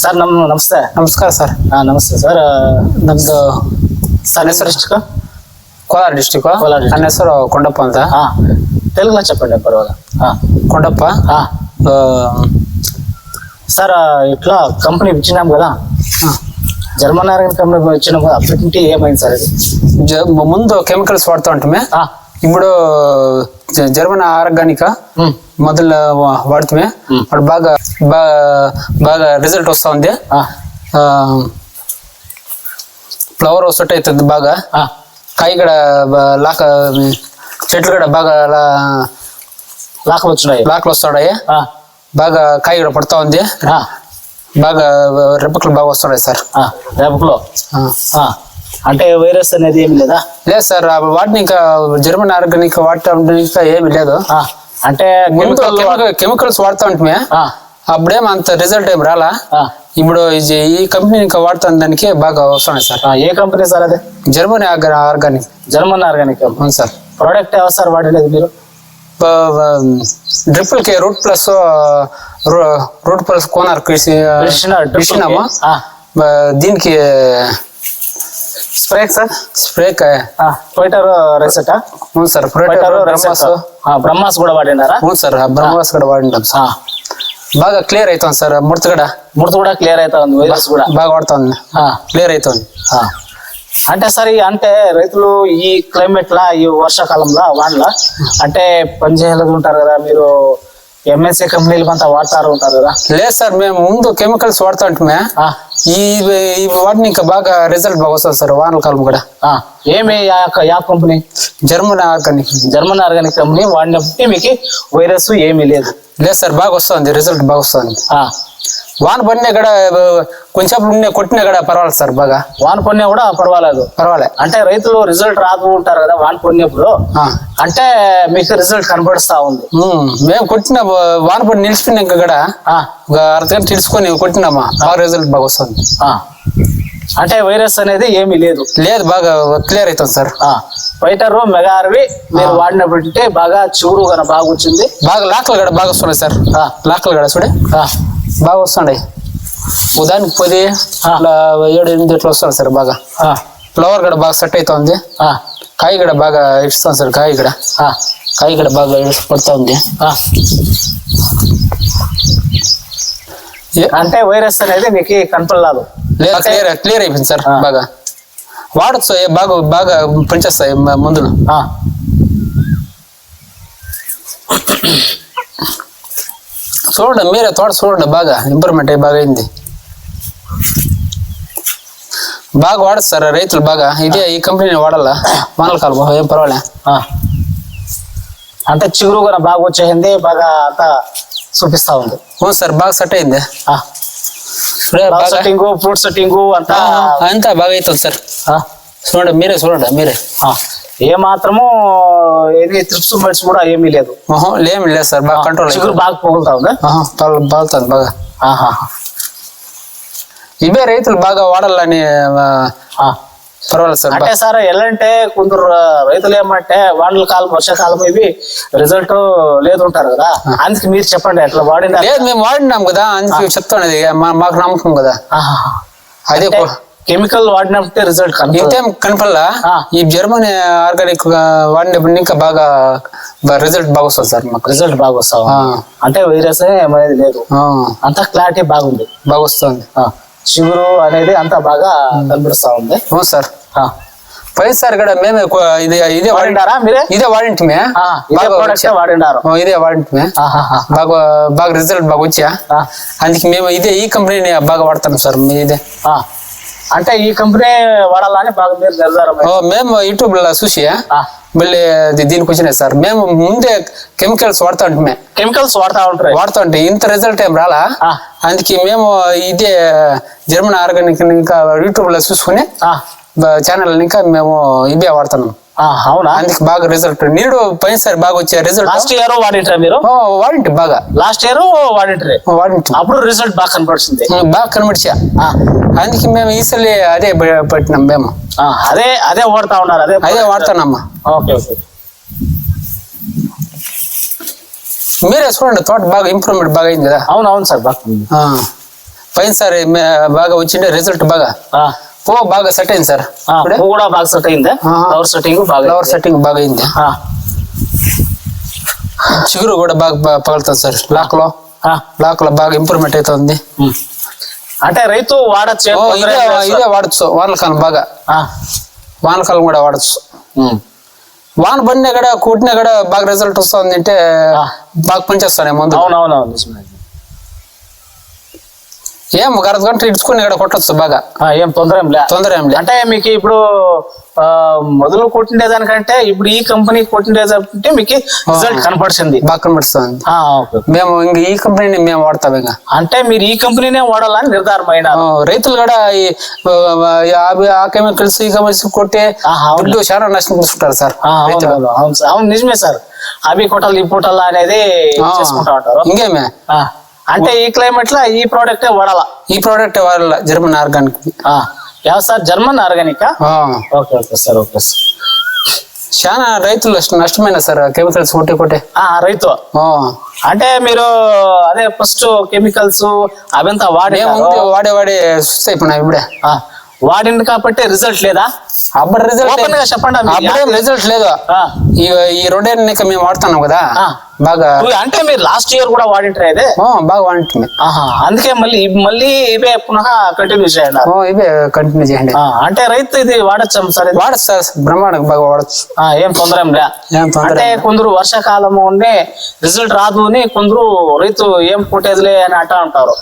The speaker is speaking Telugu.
ಸರ್ ನಮ್ ನಮಸ್ತೆ ನಮಸ್ಕಾರ ಸರ್ ಹಾ ನಮಸ್ತೆ ಸರ್ ನಮ್ದು ಸರ್ ಹೆಸರು ಎಷ್ಟು ಕೋಲಾರ ಡಿಸ್ಟಿಕ್ ಕೋಲಾರ district. ನನ್ನ ಹೆಸರು ಕೊಂಡಪ್ಪ ಅಂತ ಹಾ తెలుగులో చెప్పండి పర్వాలేదు హా, కొండప్ప హా. ఆ, సార్ ఇట్లా కంపెనీ ఇచ్చినాం కదా జర్మన్ ఆర్గన్ కంపెనీ ఇచ్చినాం కదా అప్పటి ఏమైంది సార్ ముందు కెమికల్స్ వాడుతూ ఉంటామే ఆ, ఇప్పుడు జర్మన్ ఆర్గానిక్ మొదలు వాడుతామే. అప్పుడు బాగా బాగా రిజల్ట్ వస్తూ ఉంది. ఆ, ఫ్లవర్ సెట్ అవుతుంది బాగా. ఆ, కాయ కూడా లాక చెట్లు కూడా బాగా లాకలు వచ్చినాయి లాకలు వస్తున్నాయి. బాగా కాయ కూడా పడుతూ ఉంది. బాగా రెప్పకలు బాగా వస్తున్నాయి సార్. ఆ, అంటే వైరస్ అనేది ఏమి లేదా? లేదు సార్ వాటిని ఇంకా జర్మన్ ఆర్గానిక్ వాడటం ఇంకా ఏమి లేదు. అంటే కెమికల్స్ వాడుతూ ఉంటే ఆ, అప్పుడేం అంత రిజల్ట్ ఏం రాలా? ఇప్పుడు ఈ కంపెనీ ఇంకా వాడుతున్న దానికి బాగా వస్తున్నాయి సార్. ఏ కంపెనీ సార్ అది? Germany organic. German organic. అవును సార్. ప్రోడక్ట్ ఎవరు సార్ వాడలేదు మీరు? డ్రిపుల్కి రూట్ ప్లస్ రూట్ ప్లస్ కోనార్ కృష్ణ కృష్ణమా దీనికి స్ప్రే సార్? స్ప్రే పోయిటారు రెసెటా? అవును సార్ పోయిటారు బ్రహ్మాస్. బ్రహ్మాస్ కూడా వాడినారా? అవును సార్ బ్రహ్మాస్ కూడా వాడినాం సార్. బాగా క్లియర్ అవుతుంది సార్ ముడత కూడా ముడత కూడా క్లియర్ అవుతా ఉంది వైరస్ కూడా. బాగా వాడుతుంది. క్లియర్ అవుతుంది. అంటే సరే అంటే రైతులు ఈ క్లైమేట్ లా ఈ వర్షాకాలంలో వానల అంటే పని చేయలేదు ఉంటారు కదా మీరు ఎంఎన్సీ కంపెనీలు అంతా వాడుతారు ఉంటారు కదా. లేదు సార్ మేము ముందు కెమికల్స్ వాడుతూ ఉంటుమే ఆ, ఈ వాటిని ఇంకా బాగా రిజల్ట్ బాగా వస్తుంది సార్ వానల కాలం కూడా. ఏమి yeah company? German organic. German organic company వాడినప్పటికీ మీకు వైరస్ ఏమీ లేదు. లేదు సార్ బాగా వస్తుంది రిజల్ట్ బాగా వస్తుంది. వాన పడినా కూడా కొంచెం ఉండే కొట్టినా కూడా పర్వాలేదు సార్ బాగా. వాన పడినా కూడా పర్వాలేదు. పర్వాలే. అంటే రైతులు రిజల్ట్ రాదు ఉంటారు కదా వాన పడినప్పుడు ఆ. అంటే మీకు రిజల్ట్ కనబడుస్తా ఉంది. మేము. కొట్టిన వాన పడి నిలిచిపోయినాక కూడా ఆ, ఒక అర్ధగంట తెలుసుకొని కొట్టినామా బాగా రిజల్ట్ బాగా వస్తుంది. ఆ. అంటే వైరస్ అనేది ఏమీ లేదు. లేదు బాగా క్లియర్ అవుతుంది సార్. ఆ. ఫైటరు మెగార్వి మీరు వాడినప్పుడంటే బాగా కన బాగా వచ్చింది. బాగా లాకలు కూడా బాగా వస్తున్నాయి సార్. ఆ, లాకలు కూడా చూడే. ఆ, బాగా వస్తున్నాయి ఉదాహరణకి పది అట్లా ఏడు ఎనిమిది ఇట్లా వస్తుంది సార్ బాగా. ఫ్లవర్ కూడా బాగా సెట్ అవుతుంది కాయ కూడా బాగా ఇస్తుంది సార్ కాయ కూడా కాయ కూడా బాగా పడుతూ ఉంది అంటే వైరస్ అనేది మీకు కనపడలేదు. లేదు క్లియర్ క్లియర్ అయిపోయింది సార్. బాగా. వాడచ్చు బాగా బాగా పనిచేస్తాయి మందులు. చూడండి మీరే తోట చూడండి బాగా ఇంప్రూవ్మెంట్ అయ్యి బాగా అయింది. బాగా వాడచ్చు సార్ రైతులు బాగా? ఇదే ఈ కంపెనీ వాడాలా? వానల కాలం ఏం పర్వాలే. ఆ. అంటే చిగురు కూడా బాగా వచ్చేసింది బాగా అంతా చూపిస్తా ఉంది. అవును సార్ బాగా సెట్ అయింది. సెట్టింగ్ ఫ్రూట్ సెట్టింగ్ అంతా అంతా బాగా అవుతుంది సార్. ఆ, చూడండి మీరే చూడండి మీరే. ఏ మాత్రము ఏది త్రిప్స్ మెడ్స్ కూడా ఏమీ లేదు. లేమి లేదు సార్ బాగా కంట్రోల్ చిగురు బాగా పోగులుతా ఉంది బాగుతుంది బాగా. ఇవే రైతులు బాగా వాడాలని. పర్వాలేదు సార్ అంటే సార్ ఎలాంటే కొందరు రైతులు ఏమంటే వానల కాలం వర్షాకాలం ఇవి రిజల్ట్ లేదు ఉంటారు కదా అందుకే మీరు చెప్పండి ఎట్లా వాడిన లేదు మేము వాడినాం కదా అందుకే చెప్తాను మాకు నమ్మకం కదా. అదే కెమికల్ వాడినప్పుడు రిజల్ట్ ఇంతేం కనపల్లా ఆ. ఈ జర్మనీ ఆర్గానిక్ వాడినప్పుడు ఇంకా బాగా రిజల్ట్ బాగా వస్తుంది సార్ మాకు. రిజల్ట్ బాగా వస్తా ఉంది. ఆ, అంటే వైరస్ ఏమనేది లేదు. అంతా క్లారిటీ బాగుంది. బాగా వస్తుంది. చిగురు అనేది అంతా బాగా కనిపిస్తా ఉంది. అవును సార్. పోయినసారి కూడా మేమే కో- ఇది ఇదే వాడి వాడిండారా మీరే? ఇదే వాడింటిమే. ఆ, ఇదే వాడింటిమే. బాగా బాగా రిజల్ట్ బాగా వచ్చా. అందుకే మేము ఇదే ఈ కంపెనీని బాగా వాడతాం సార్. మీ ఇదే. అంటే ఈ కంపెనీ వాడాలని బాగా మీరు నిర్ధారం ఓ, మేము యూట్యూబ్లో చూసి. మళ్ళీ దీనికి వచ్చినాయి సార్ మేము ముందే కెమికల్స్ వాడుతూ ఉంటే కెమికల్స్ వాడుతా ఉంటారు వాడుతూ ఉంటే ఇంత రిజల్ట్ ఏం రాలా. అందుకే మేము ఇదే జర్మన్ ఆర్గానిక్ ఇంకా యూట్యూబ్లో చూసుకుని ఆ. ఛానల్ ఇంకా మేము ఇవే వాడుతున్నాం అవునా? అందుకే బాగా రిజల్ట్ నీడు పోయినసారి బాగా వచ్చే రిజల్ట్ లాస్ట్ ఇయర్ వాడింటారా మీరు? వాడింటి బాగా లాస్ట్ ఇయర్ వాడింటారే వాడింటి. అప్పుడు రిజల్ట్ బాగా కనపడుతుంది బాగా కనబడిచా ఆ, అందుకే మేము ఈసారి అదే పట్టినాం మేము. అదే అదే వాడుతా ఉన్నారు అదే అదే వాడుతున్నామ్మా ఓకే ఓకే. మీరే చూడండి తోట బాగా ఇంప్రూవ్మెంట్ బాగా అయింది కదా? అవును అవును సార్ బాగా. పోయినసారి బాగా వచ్చిండే రిజల్ట్ బాగా ఆ, ఓ బాగా సెట్ అయింది సార్. పువ్వు కూడా బాగా సెట్ అయిందా. ఫ్లవర్ సెట్టింగ్ బాగా ఫ్లవర్. సెట్టింగ్ బాగా అయింది. చిగురు కూడా బాగా పగులుతుంది సార్. లాక్లో ఆ, లాక్లో బాగా ఇంప్రూవ్మెంట్ అవుతుంది. అంటే రైతు వాడచ్చు ఇదే ఇదే వాడచ్చు. వానకాలం బాగా. వానకాలం కూడా వాడచ్చు. వాన పడినా కూడా కూటినా కూడా బాగా రిజల్ట్ వస్తుంది అంటే. బాగా పనిచేస్తానే ముందు. అవునవునవును. ఏం గంట ఇడ్చుకుని ఇక్కడ కొట్టచ్చు బాగా. ఏం తొందర ఏం లే. తొందర ఏం లేదు అంటే మీకు ఇప్పుడు మొదలు కొట్టిండే దానికంటే ఇప్పుడు ఈ కంపెనీ కొట్టిండే అంటే మీకు రిజల్ట్ కనపడుతుంది బాగా ఓకే. మేము ఇంక ఈ కంపెనీని మేము వాడతాం ఇంకా. అంటే మీరు ఈ కంపెనీనే వాడాలని నిర్ధారమైన ఆ, రైతులు కూడా ఈ ఆ, కెమికల్స్ ఈ కెమికల్స్ కొట్టి. దుడ్డు చాలా నష్టం తీసుకుంటారు సార్ అవును, నిజమే సార్. అవి కొట్టాలి ఈ పూటలు అనేది ఆ, చేసుకుంటా ఉంటారు. ఇంకేమే? ఆ, అంటే ఈ క్లైమేట్లో ఈ ప్రోడక్టే వాడాలా? ఈ ప్రోడక్ట్ వాళ్ళ German organic yeah sir? German organic okay okay sir okay sir. చాలా రైతులు నష్ట- నష్టమైన సార్ కెమికల్స్ కొట్టి కొట్టి ఆ, రైతు. అంటే మీరు అదే ఫస్ట్ కెమికల్స్ అవంతా వాడి వాడే వాడే సుస్థ అయిపోయినా ఇప్పుడే. వాడింది కాబట్టి రిజల్ట్ లేదా? అప్పుడు రిజల్ట్ ఓపెన్గా చెప్పండి అప్పుడేం రిజల్ట్ లేదు. ఈ ఈ రెండేళ్ళ మేము వాడుతున్నాం కదా. బాగా అంటే మీరు లాస్ట్ ఇయర్ కూడా వాడింటారు ఆ, బాగా వాడుతుంది ఆహా అందుకే మళ్ళీ మళ్ళీ ఇవే పునః కంటిన్యూ చేయండి ఇవే కంటిన్యూ చేయండి. అంటే రైతు ఇది వాడచ్చు సార్? వాడచ్చు సార్ బ్రహ్మాండంగా బాగా వాడచ్చు. ఆ, ఏం తొందర అంటే కొందరు వర్షాకాలము ఉండే రిజల్ట్ రాదు అని కొందరు రైతు ఏం కొట్టేదిలే అని అంటా ఉంటారు.